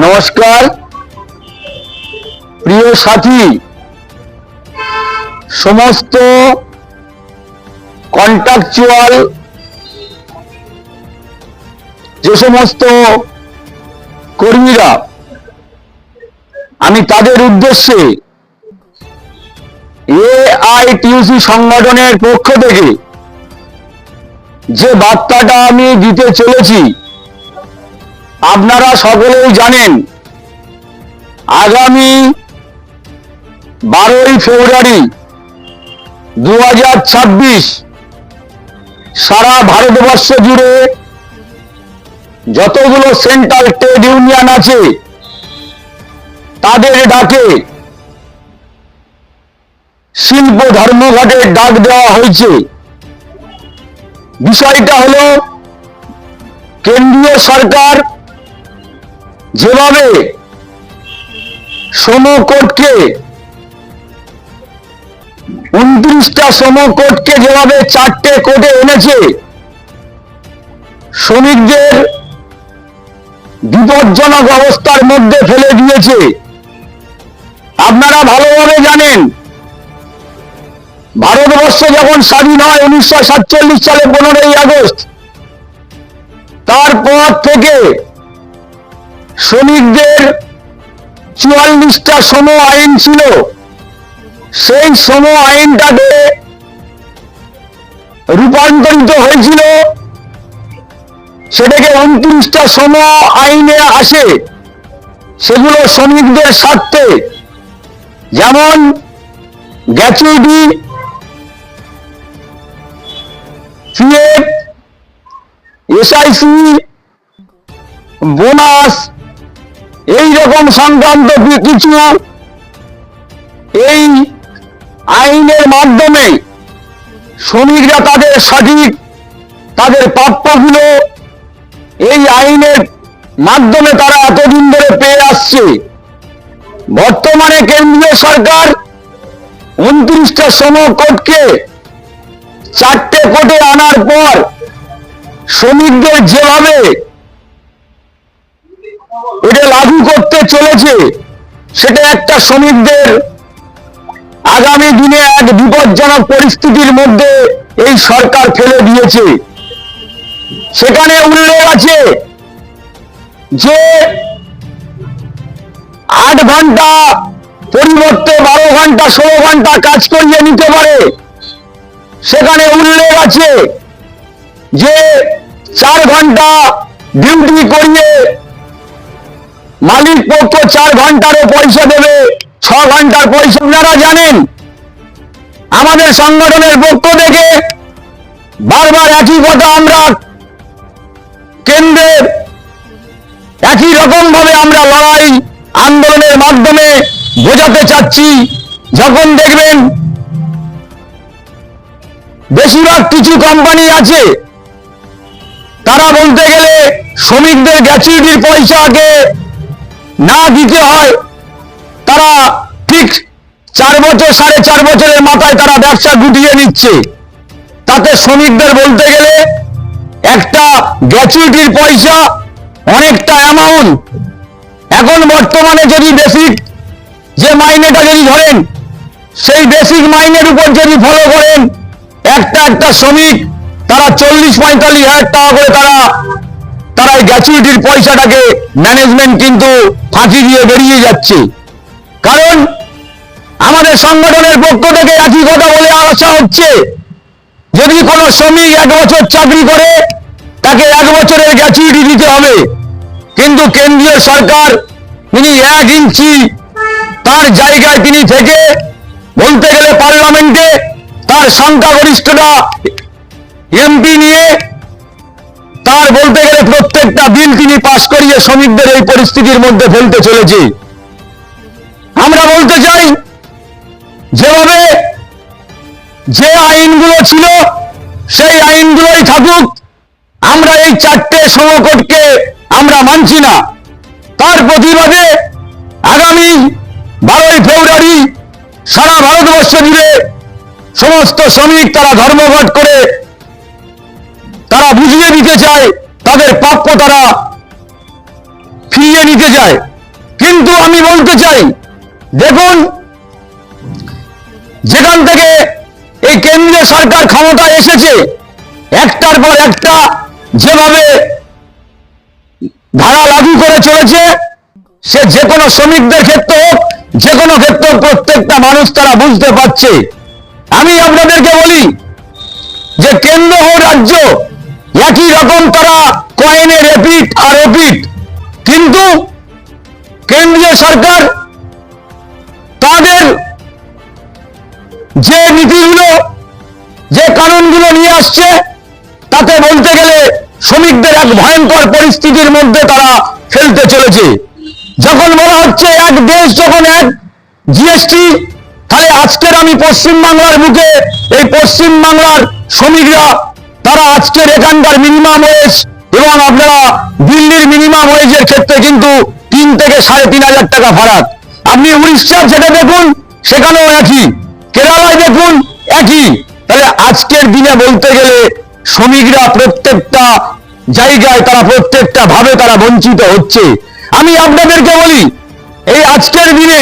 নমস্কার। প্রিয় সাথী, সমস্ত কন্ট্রাকচুয়াল যে সমস্ত কর্মীরা, আমি তাদের উদ্দেশ্যে এআইটিউসি সংগঠনের পক্ষ থেকে যে বার্তাটা আমি দিতে চলেছি আপনারা সকলেই জানেন, আগামী বারোই ফেব্রুয়ারি দু হাজার ছাব্বিশ সারা ভারতবর্ষ জুড়ে যতগুলো সেন্ট্রাল ট্রেড ইউনিয়ন আছে, তাদের ডাকে শিল্প ধর্মঘটের ডাক দেওয়া হয়েছে। বিষয়টা হলো, কেন্দ্রীয় সরকার যেভাবে সমকোটকে, উনত্রিশটা সমকোটকে যেভাবে চারটে কোটে এনেছে, শ্রমিকদের বিপজ্জনক অবস্থার মধ্যে ফেলে দিয়েছে। আপনারা ভালোভাবে জানেন, ভারতবর্ষ যখন স্বাধীন হয় উনিশশো সাতচল্লিশ সালে পনেরোই আগস্ট, তারপর থেকে শ্রমিকদের চুয়াল্লিশটা সম আইন ছিল। সেই সম আইনটাকে রূপান্তরিত হয়েছিল। সেটাকে উনত্রিশটা সম আইনে আসে। সেগুলো শ্রমিকদের স্বার্থে। যেমন গ্যাচুইটি এসআইসি, বোনাস এই রকম সংক্রান্ত কিছু এই আইনের মাধ্যমে শ্রমিকরা তাদের সঠিক, তাদের প্রাপ্যগুলো এই আইনের মাধ্যমে তারা এতদিন ধরে পেয়ে আসছে। বর্তমানে কেন্দ্রীয় সরকার উনত্রিশটা সমকোটকে চারটে কোটে আনার পর শ্রমিকদের যেভাবে এটা লাগু করতে চলেছে। সেটা একটা শ্রমিকদের আগামী দিনে এক বিপজ্জনক পরিস্থিতির মধ্যে এই সরকার ফেলে দিয়েছে। সেখানে উল্লেখ আছে যে আট ঘণ্টা পরিবর্তে বারো ঘণ্টা, ষোলো ঘণ্টা কাজ করিয়ে নিতে পারে। সেখানে উল্লেখ আছে যে চার ঘণ্টা ডিউটি করিয়ে মালিক পক্ষ চার ঘন্টারও পয়সা দেবে, ছ ঘণ্টার পয়সা আপনারা জানেন। আমাদের সংগঠনের পক্ষ থেকে বারবার একই কথা আমরা কেন্দ্রের একই রকম ভাবে আমরা লড়াই আন্দোলনের মাধ্যমে বোঝাতে চাচ্ছি। যখন দেখবেন বেশিরভাগ কিছু কোম্পানি আছে, তারা বলতে গেলে শ্রমিকদের গ্যাচুইটির পয়সাকে না দিতে হয়, তারা ঠিক চার বছর, সাড়ে চার বছরের মাথায় তারা ব্যবসা গুটিয়ে নিচ্ছে। তাতে শ্রমিকদের বলতে গেলে একটা গ্যাচুইটির পয়সা অনেকটা অ্যামাউন্ট এখন বর্তমানে যদি বেসিক যে মাইনেটা যদি ধরেন, সেই বেসিক মাইনের উপর যদি ফলো করেন, একটা একটা শ্রমিক তারা চল্লিশ পঁয়তাল্লিশ হাজার টাকা করে তারা তারা এই গ্যাচুইটির পয়সাটাকে ম্যানেজমেন্ট কিন্তু ফাঁকি দিয়ে বেরিয়ে যাচ্ছে। কারণ আমাদের সংগঠনের পক্ষ থেকে একই কথা বলে আসা হচ্ছে, যদি কোনো শ্রমিক এক বছর চাকরি করে, তাকে এক বছরের গ্যাচুইটি দিতে হবে। কিন্তু কেন্দ্রীয় সরকার তিনি এক ইঞ্চি তার জায়গায় তিনি থেকে, বলতে গেলে পার্লামেন্টে তার সংখ্যাগরিষ্ঠতা এমপি নিয়ে বলতে গেলে প্রত্যেকটা বিল তিনি পাশ করিয়ে শ্রমিকদের এই পরিস্থিতির মধ্যে ফেলতে চলেছে। আমরা বলতে চাই, যেভাবে যে আইনগুলো ছিল, সেই আইনগুলোই থাকুক, আমরা এই চারটে সমকটকে আমরা মানছি না। তার প্রতিবাদে আগামী বারোই ফেব্রুয়ারি সারা ভারতবর্ষ জুড়ে সমস্ত শ্রমিক তারা ধর্মঘট করে তারা বুঝিয়ে দিতে চায়, তাদের প্রাপ্য তারা ফিরিয়ে নিতে চায়। কিন্তু আমি বলতে চাই, দেখুন, যেখান থেকে এই কেন্দ্রীয় সরকার ক্ষমতায় এসেছে, একটার পর একটা যেভাবে ধারা লাগু করে চলেছে, সে যে কোনো শ্রমিকদের ক্ষেত্রে হোক, যে কোনো ক্ষেত্রে প্রত্যেকটা মানুষ তারা বুঝতে পারছে। আমি আপনাদেরকে বলি যে কেন্দ্র ও রাজ্য একই রকম তারা কয়েনে রেপিট আর ওপিট কিন্তু কেন্দ্রীয় সরকার তাদের যে নীতিগুলো, যে কানুনগুলো নিয়ে আসছে, তাতে বলতে গেলে শ্রমিকদের এক ভয়ঙ্কর পরিস্থিতির মধ্যে তারা ফেলতে চলেছে। যখন বলা হচ্ছে এক দেশ, যখন এক জিএসটি তাহলে আজকের আমি পশ্চিমবাংলার মুখে এই পশ্চিমবাংলার শ্রমিকরা তারা আজকের এখানকার মিনিমাম ওয়েজ এবং আপনারা দিল্লির মিনিমাম ওয়েজের ক্ষেত্রে কিন্তু তিন থেকে সাড়ে তিন হাজার টাকা ফারাক আপনি উড়িষ্যার যেটা দেখুন, সেখানেও একই। কেরালায় দেখুন, একই। তাহলে আজকের দিনে বলতে গেলে শ্রমিকরা প্রত্যেকটা জায়গায় তারা প্রত্যেকটা ভাবে তারা বঞ্চিত হচ্ছে। আমি আপনাদেরকে বলি, এই আজকের দিনে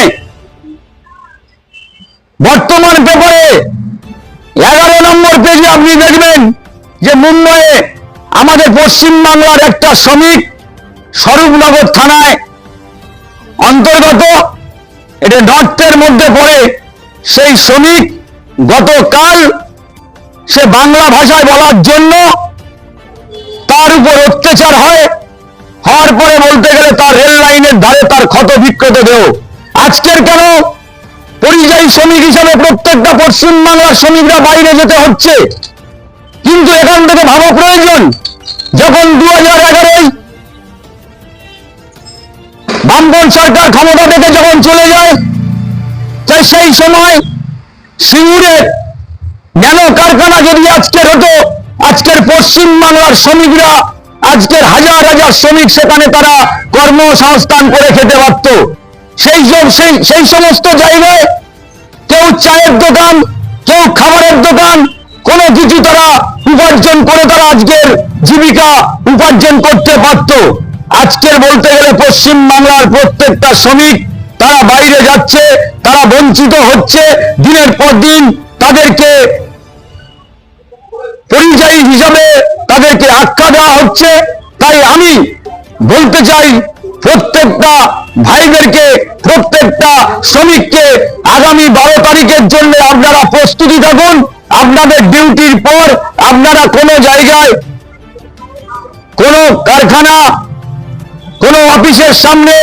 বর্তমান পেপারে এগারো নম্বর পেজে আপনি দেখবেন যে মুম্বাইয়ে আমাদের পশ্চিমবাংলার একটা শ্রমিক স্বরূপনগর থানায় অন্তর্গত, এটা নর্থের মধ্যে পড়ে, সেই শ্রমিক গতকাল সে বাংলা ভাষায় বলার জন্য তার উপর অত্যাচার হয়। হওয়ার পরে বলতে গেলে তার রেল লাইনের ধারে তার ক্ষত বিক্ষত দেহ। আজকের কেন পরিযায়ী শ্রমিক হিসাবে প্রত্যেকটা পশ্চিমবাংলার শ্রমিকরা বাইরে যেতে হচ্ছে? কিন্তু এখান থেকে ভাবা প্রয়োজন। যখন দু হাজার এগারোয় বামপন সরকার ক্ষমতা থেকে যখন চলে যায় তাই সেই সময় সিঙ্গুরের ন্যানো কারখানা যদি আজকের হতো, আজকের পশ্চিম বাংলার শ্রমিকরা, আজকের হাজার হাজার শ্রমিক সেখানে তারা কর্মসংস্থান করে খেতে পারত। সেই সব সেই সেই সমস্ত জায়গায় কেউ চায়ের দোকান, কেউ খাবারের দোকান, কোনো কিছু তারা উপার্জন করে তারা আজকের জীবিকা উপার্জন করতে পারত। আজকের বলতে গেলে পশ্চিম বাংলার প্রত্যেকটা শ্রমিক তারা বাইরে যাচ্ছে, তারা বঞ্চিত হচ্ছে, দিনের পর দিন তাদেরকে পরিযায়ী হিসাবে তাদেরকে আখ্যা দেওয়া হচ্ছে। তাই আমি বলতে চাই, প্রত্যেকটা ভাইদেরকে, প্রত্যেকটা শ্রমিককে আগামী বারো তারিখের জন্য আপনারা প্রস্তুতি থাকুন। আপনাদের ডিউটির পর আপনারা কোনো জায়গায় কোনো কারখানা, কোনো অফিসের সামনে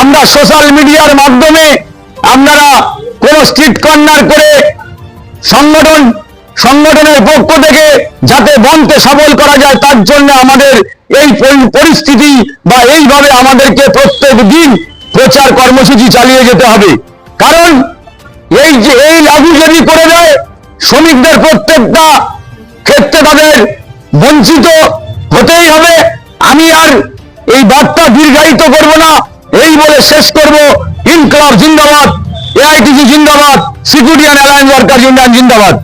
আমরা সোশ্যাল মিডিয়ার মাধ্যমে আপনারা কোনো স্ট্রিট কর্নার করে সংগঠন, সংগঠনের পক্ষ থেকে যাতে বনকে সবল করা যায়, তার জন্য আমাদের এই পরিস্থিতি বা এইভাবে আমাদেরকে প্রত্যেক দিন প্রচার কর্মসূচি চালিয়ে যেতে হবে। কারণ এই যে, এই লাগু যদি করে দেয় শ্রমিকদের প্রত্যেকটা ক্ষেত্রে পাবেন বঞ্চিত হতেই হবে। আমি আর এই বার্তা দীর্ঘায়িত করব না। এই বলে শেষ করব। ইনকলাব জিন্দাবাদ, এআইটিসি জিন্দাবাদ, security and alliance worker union জিন্দাবাদ।